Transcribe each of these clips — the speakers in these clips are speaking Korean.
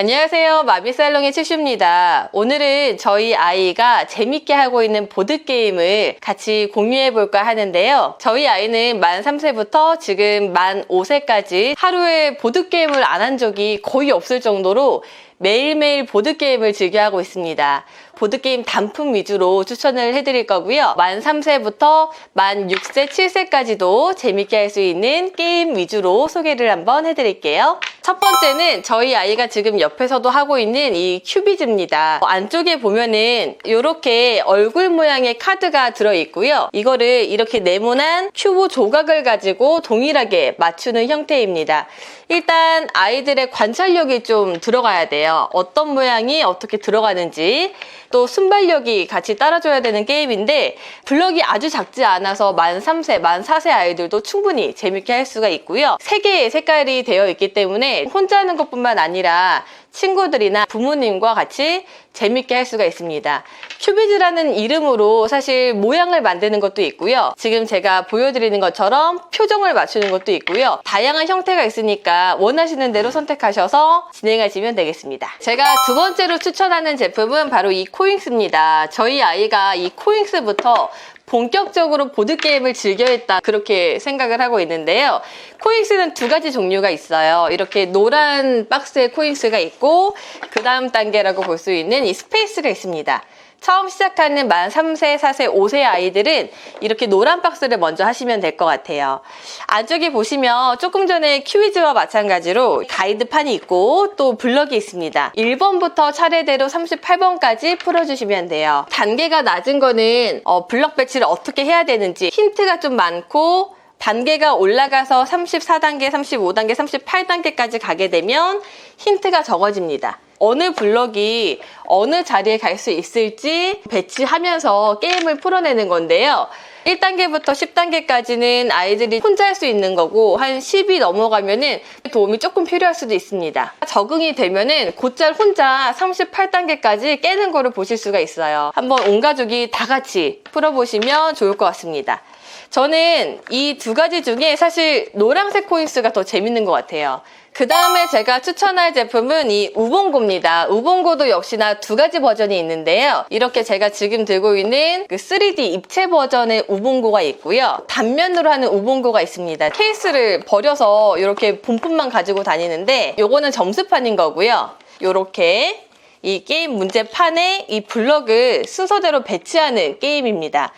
안녕하세요. 마비살롱의 칠슈입니다. 오늘은 저희 아이가 재밌게 하고 있는 보드게임을 같이 공유해 볼까 하는데요. 저희 아이는 만 3세부터 지금 만 5세까지 하루에 보드게임을 안 한 적이 거의 없을 정도로 매일매일 보드게임을 즐겨하고 있습니다. 보드게임 단품 위주로 추천을 해드릴 거고요. 만 3세부터 만 6세, 7세까지도 재밌게 할 수 있는 게임 위주로 소개를 한번 해드릴게요. 첫 번째는 저희 아이가 지금 옆에서도 하고 있는 이 큐비즈입니다. 안쪽에 보면은 이렇게 얼굴 모양의 카드가 들어있고요. 이거를 이렇게 네모난 큐브 조각을 가지고 동일하게 맞추는 형태입니다. 일단 아이들의 관찰력이 좀 들어가야 돼요. 어떤 모양이 어떻게 들어가는지 또 순발력이 같이 따라줘야 되는 게임인데 블럭이 아주 작지 않아서 만 3세, 만 4세 아이들도 충분히 재밌게 할 수가 있고요. 세 개의 색깔이 되어 있기 때문에 혼자 하는 것뿐만 아니라 친구들이나 부모님과 같이 재밌게 할 수가 있습니다. 큐비즈라는 이름으로 사실 모양을 만드는 것도 있고요. 지금 제가 보여드리는 것처럼 표정을 맞추는 것도 있고요. 다양한 형태가 있으니까 원하시는 대로 선택하셔서 진행하시면 되겠습니다. 제가 두 번째로 추천하는 제품은 바로 이 코잉스입니다. 저희 아이가 이 코잉스부터 본격적으로 보드게임을 즐겨했다 그렇게 생각을 하고 있는데요. 코잉스는 두 가지 종류가 있어요. 이렇게 노란 박스의 코잉스가 있고 그 다음 단계라고 볼 수 있는 이 스페이스가 있습니다. 처음 시작하는 만 3세, 4세, 5세 아이들은 이렇게 노란 박스를 먼저 하시면 될 것 같아요. 안쪽에 보시면 조금 전에 큐위즈와 마찬가지로 가이드판이 있고 또 블럭이 있습니다. 1번부터 차례대로 38번까지 풀어주시면 돼요. 단계가 낮은 거는 어, 블럭 배치를 어떻게 해야 되는지 힌트가 좀 많고 단계가 올라가서 34단계, 35단계, 38단계까지 가게 되면 힌트가 적어집니다. 어느 블럭이 어느 자리에 갈 수 있을지 배치하면서 게임을 풀어내는 건데요. 1단계부터 10단계까지는 아이들이 혼자 할 수 있는 거고 한 10이 넘어가면은 도움이 조금 필요할 수도 있습니다. 적응이 되면은 곧잘 혼자 38단계까지 깨는 거를 보실 수가 있어요. 한번 온 가족이 다 같이 풀어보시면 좋을 것 같습니다. 저는 이 두 가지 중에 사실 노란색 코인스가 더 재밌는 것 같아요. 그 다음에 제가 추천할 제품은 이 우봉고입니다. 우봉고도 역시나 두 가지 버전이 있는데요. 이렇게 제가 지금 들고 있는 그 3D 입체 버전의 우봉고가 있고요. 단면으로 하는 우봉고가 있습니다. 케이스를 버려서 이렇게 본품만 가지고 다니는데 요거는 점수판인 거고요. 요렇게 이 게임 문제판에 이 블럭을 순서대로 배치하는 게임입니다.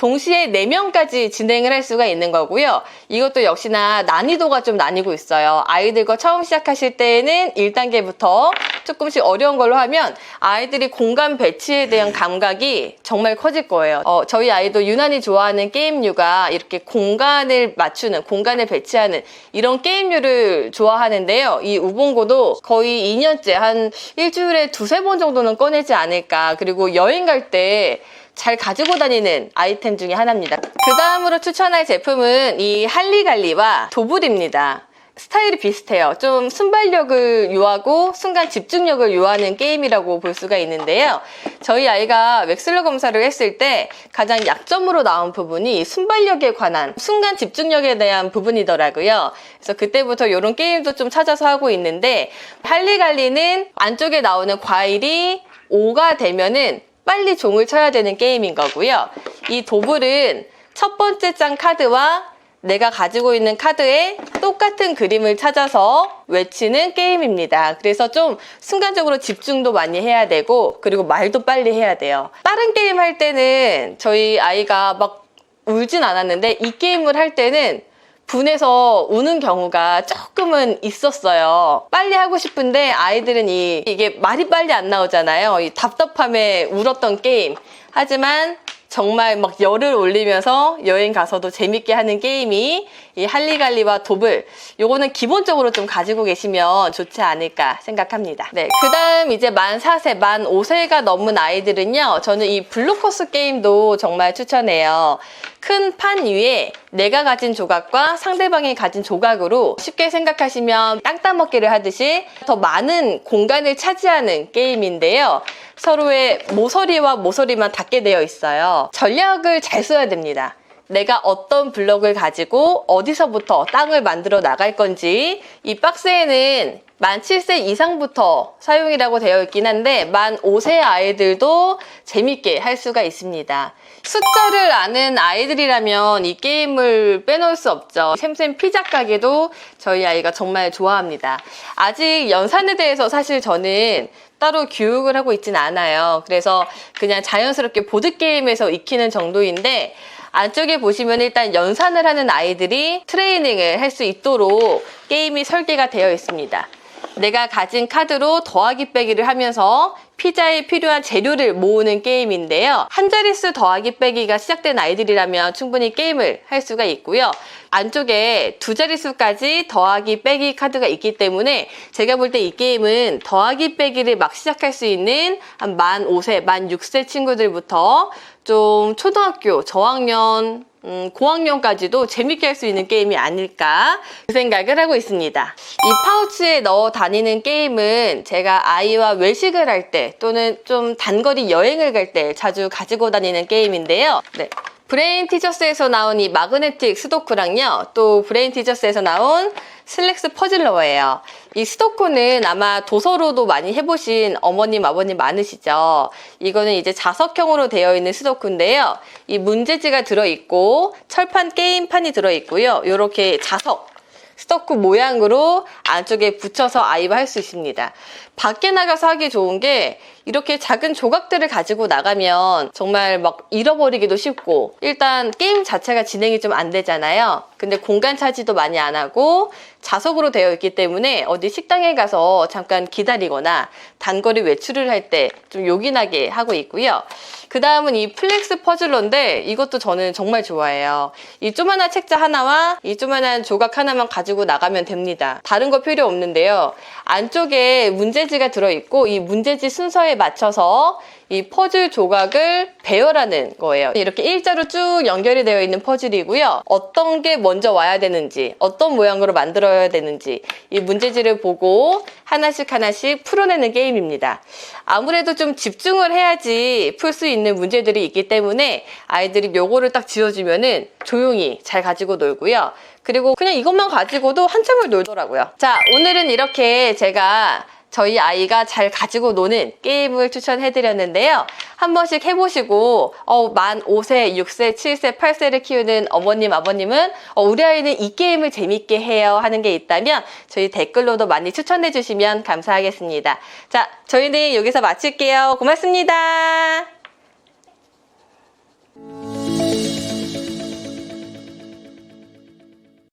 동시에 4명까지 진행을 할 수가 있는 거고요. 이것도 역시나 난이도가 좀 나뉘고 있어요. 아이들과 처음 시작하실 때에는 1단계부터 조금씩 어려운 걸로 하면 아이들이 공간 배치에 대한 감각이 정말 커질 거예요. 어, 저희 아이도 유난히 좋아하는 게임류가 이렇게 공간을 맞추는, 공간을 배치하는 이런 게임류를 좋아하는데요. 이 우봉고도 거의 2년째 한 일주일에 두세 번 정도는 꺼내지 않을까. 그리고 여행 갈때 잘 가지고 다니는 아이템 중에 하나입니다. 그 다음으로 추천할 제품은 이 할리갈리와 도불입니다. 스타일이 비슷해요. 좀 순발력을 요하고 순간 집중력을 요하는 게임이라고 볼 수가 있는데요. 저희 아이가 웩슬러 검사를 했을 때 가장 약점으로 나온 부분이 순발력에 관한 순간 집중력에 대한 부분이더라고요. 그래서 그때부터 이런 게임도 좀 찾아서 하고 있는데 할리갈리는 안쪽에 나오는 과일이 5가 되면은 빨리 종을 쳐야 되는 게임인 거고요. 이 도불은 첫 번째 장 카드와 내가 가지고 있는 카드에 똑같은 그림을 찾아서 외치는 게임입니다. 그래서 좀 순간적으로 집중도 많이 해야 되고 그리고 말도 빨리 해야 돼요. 다른 게임 할 때는 저희 아이가 막 울진 않았는데 이 게임을 할 때는 분해서 우는 경우가 조금은 있었어요. 빨리 하고 싶은데 아이들은 이, 이게 말이 빨리 안 나오잖아요. 이 답답함에 울었던 게임. 하지만 정말 막 열을 올리면서 여행 가서도 재밌게 하는 게임이 이 할리갈리와 도블 요거는 기본적으로 좀 가지고 계시면 좋지 않을까 생각합니다. 네, 그 다음 이제 만 4세, 만 5세가 넘은 아이들은요 저는 이 블루코스 게임도 정말 추천해요. 큰 판 위에 내가 가진 조각과 상대방이 가진 조각으로 쉽게 생각하시면 땅 따먹기를 하듯이 더 많은 공간을 차지하는 게임인데요. 서로의 모서리와 모서리만 닿게 되어 있어요. 전략을 잘 써야 됩니다. 내가 어떤 블럭을 가지고 어디서부터 땅을 만들어 나갈 건지 이 박스에는 만 7세 이상부터 사용이라고 되어 있긴 한데 만 5세 아이들도 재밌게 할 수가 있습니다. 숫자를 아는 아이들이라면 이 게임을 빼놓을 수 없죠. 샘샘 피자 가게도 저희 아이가 정말 좋아합니다. 아직 연산에 대해서 사실 저는 따로 교육을 하고 있진 않아요. 그래서 그냥 자연스럽게 보드게임에서 익히는 정도인데 안쪽에 보시면 일단 연산을 하는 아이들이 트레이닝을 할 수 있도록 게임이 설계가 되어 있습니다. 내가 가진 카드로 더하기 빼기를 하면서 피자에 필요한 재료를 모으는 게임인데요. 한 자릿수 더하기 빼기가 시작된 아이들이라면 충분히 게임을 할 수가 있고요. 안쪽에 두 자릿수까지 더하기 빼기 카드가 있기 때문에 제가 볼 때 이 게임은 더하기 빼기를 막 시작할 수 있는 한 만 5세, 만 6세 친구들부터 좀 초등학교, 저학년, 음, 고학년까지도 재밌게 할 수 있는 게임이 아닐까 그 생각을 하고 있습니다. 이 파우치에 넣어 다니는 게임은 제가 아이와 외식을 할 때 또는 좀 단거리 여행을 갈 때 자주 가지고 다니는 게임인데요. 네. 브레인 티저스에서 나온 이 마그네틱 스도쿠랑요, 또 브레인 티저스에서 나온 슬랙스 퍼즐러예요. 이 스도쿠는 아마 도서로도 많이 해보신 어머님, 아버님 많으시죠? 이거는 이제 자석형으로 되어 있는 스도쿠인데요. 이 문제지가 들어있고, 철판 게임판이 들어있고요. 이렇게 자석, 스토크 모양으로 안쪽에 붙여서 아이와 할수 있습니다. 밖에 나가서 하기 좋은 게 이렇게 작은 조각들을 가지고 나가면 정말 막 잃어버리기도 쉽고 일단 게임 자체가 진행이 좀 안 되잖아요. 근데 공간 차지도 많이 안 하고 자석으로 되어 있기 때문에 어디 식당에 가서 잠깐 기다리거나 단거리 외출을 할 때 좀 요긴하게 하고 있고요. 그 다음은 이 플렉스 퍼즐러인데 이것도 저는 정말 좋아해요. 이 조만한 책자 하나와 이 조만한 조각 하나만 가지고 나가면 됩니다. 다른 거 필요 없는데요. 안쪽에 문제지가 들어있고 이 문제지 순서에 맞춰서 이 퍼즐 조각을 배열하는 거예요. 이렇게 일자로 쭉 연결이 되어 있는 퍼즐이고요. 어떤 게 먼저 와야 되는지, 어떤 모양으로 만들어야 되는지 이 문제지를 보고 하나씩 하나씩 풀어내는 게임입니다. 아무래도 좀 집중을 해야지 풀 수 있는 문제들이 있기 때문에 아이들이 요거를 딱 지어주면은 조용히 잘 가지고 놀고요. 그리고 그냥 이것만 가지고도 한참을 놀더라고요. 자, 오늘은 이렇게 제가 저희 아이가 잘 가지고 노는 게임을 추천해드렸는데요. 한 번씩 해보시고, 어, 만 5세, 6세, 7세, 8세를 키우는 어머님, 아버님은, 어, 우리 아이는 이 게임을 재밌게 해요 하는 게 있다면, 저희 댓글로도 많이 추천해 주시면 감사하겠습니다. 자, 저희는 여기서 마칠게요. 고맙습니다.